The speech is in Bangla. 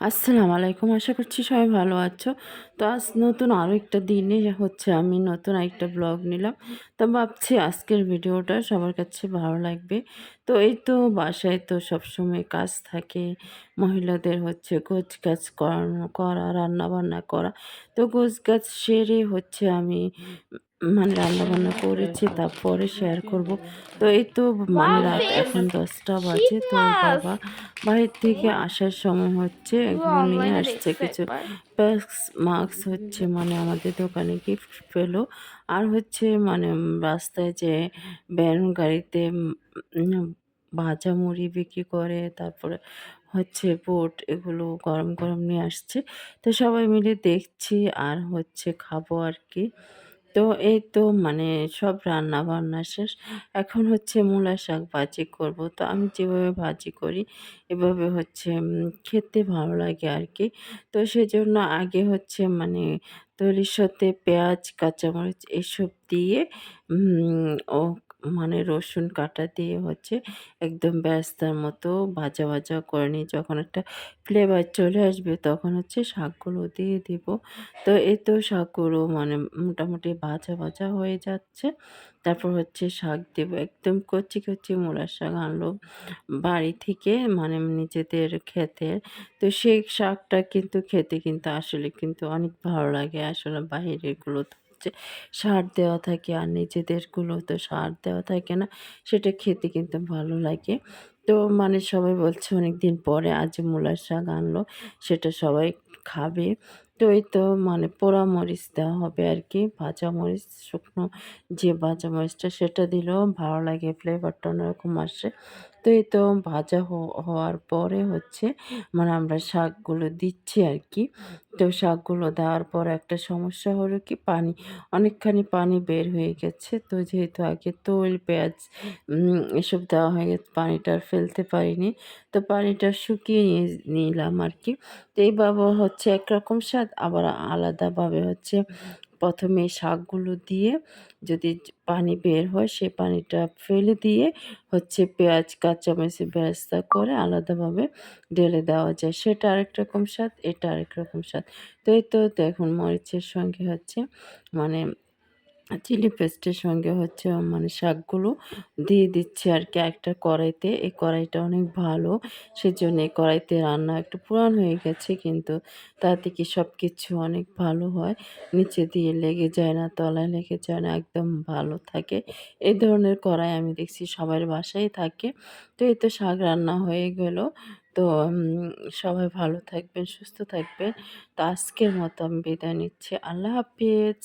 আসসালামু আলাইকুম, আশা করছি সবাই ভালো আছো। তো আজ নতুন আরও একটা দিনে হচ্ছে আমি নতুন একটা ব্লগ নিলাম। তো ভাবছি আজকের ভিডিওটা সবার কাছে ভালো লাগবে। তো এই তো বাসায় তো সবসময় কাজ থাকে, মহিলাদের হচ্ছে গোছ গাছ করানো, করা রান্না বান্না করা। তো গোছ গাছ সেরে হচ্ছে আমি মানে রান্নাবান্না করেছি তারপরে শেয়ার করব। তো এই তো মানে রাত এখন দশটা বাজে তো বাবা বাহির থেকে আসার সময় হচ্ছে এগুলো নিয়ে আসছে কিছু প্যাক্স মাস্ক হচ্ছে মানে আমাদের দোকানে গিফট পেল। আর হচ্ছে মানে রাস্তায় যে ব্যান গাড়িতে ভাজা মুড়ি বিক্রি করে তারপরে হচ্ছে বোট এগুলো গরম গরম নিয়ে আসছে। তো সবাই মিলে দেখছি আর হচ্ছে খাব আর কি। তো এই তো মানে সব রান্না বান্না শেষ। এখন হচ্ছে মূলা শাক ভাজি করব। তো আমি যেভাবে ভাজি করি, এভাবে হচ্ছে খেতে ভালো লাগে আর কি তো সেজন্য আগে হচ্ছে মানে তৈরির সাথে পেঁয়াজ, কাঁচামরিচ এসব দিয়ে ও মানে রসুন কাটা দিয়ে হচ্ছে একদম ব্যস্তার মতো ভাজা ভাজা করে নিই। যখন একটা ফ্লেভার চলে আসবে তখন হচ্ছে শাকগুলো দিয়ে দিব। তো এই তো শাকগুলো মানে মোটামুটি ভাজা ভাজা হয়ে যাচ্ছে। তারপর হচ্ছে শাক দেবো। একদম কচি কচি মূলার শাক আনলো বাড়ি থেকে মানে নিজেদের খেতে তো সেই শাকটা কিন্তু খেতে কিন্তু আসলে কিন্তু অনেক ভালো লাগে আসলে বাহিরেরগুলো তো হচ্ছে সার দেওয়া থাকে আর নিজেদেরগুলো তো সার দেওয়া থাকে না, সেটা খেতে কিন্তু ভালো লাগে। তো মানে সবাই বলছে অনেক দিন পরে আজ মূলার শাক আনলো, সেটা সবাই খাবে। তো এই তো মানে পোড়া মরিচ দেওয়া হবে আর কি, ভাজা মরিচ, শুকনো যে ভাজা মরিচটা সেটা দিলেও ভালো লাগে ফ্লেভারটা অন্যরকম আসে। তো এই তো ভাজা হওয়ার পরে হচ্ছে মানে আমরা শাকগুলো দিচ্ছি আর কি তো শাকগুলো দেওয়ার পর একটা সমস্যা হলো কি পানি, অনেকখানি পানি বের হয়ে গেছে। তো যেহেতু আগে তৈল, পেঁয়াজ এসব দেওয়া হয়ে গেছে, পানিটা ফেলতে পারিনি। তো পানিটা শুকিয়ে নিয়ে নিলাম আর কি তো এইভাবে হচ্ছে একরকম স্বাদ, আবার আলাদাভাবে হচ্ছে প্রথমে শাকগুলো দিয়ে যদি পানি বের হয়, সে পানিটা ফেলে দিয়ে হচ্ছে পেঁয়াজ, কাঁচামরিচের ব্যবস্থা করে আলাদাভাবে ঢেলে দেওয়া যায়। সেটা আরেক রকম স্বাদ, এটা আরেক রকম স্বাদ। তো এই তো এখন মরিচের সঙ্গে হচ্ছে মানে চিলি পেস্টের সঙ্গে হচ্ছে মানে শাকগুলো দিয়ে দিচ্ছি আর কি একটা কড়াইতে। এই কড়াইটা অনেক ভালো। সেজন্য এই কড়াইতে রান্না একটু পুরান হয়ে গেছে কিন্তু তাতে কি সব কিছু অনেক ভালো হয়। নিচে দিয়ে লেগে যায় না, তলায় লেগে যায় না, একদম ভালো থাকে। এই ধরনের কড়াই আমি দেখছি সবার বাসায় থাকে। তো এই তো শাক রান্না হয়ে গেল। তো সবাই ভালো থাকবেন, সুস্থ থাকবেন। তো আজকের মতো আমি বিদায় নিচ্ছি। আল্লাহ হাফিজ।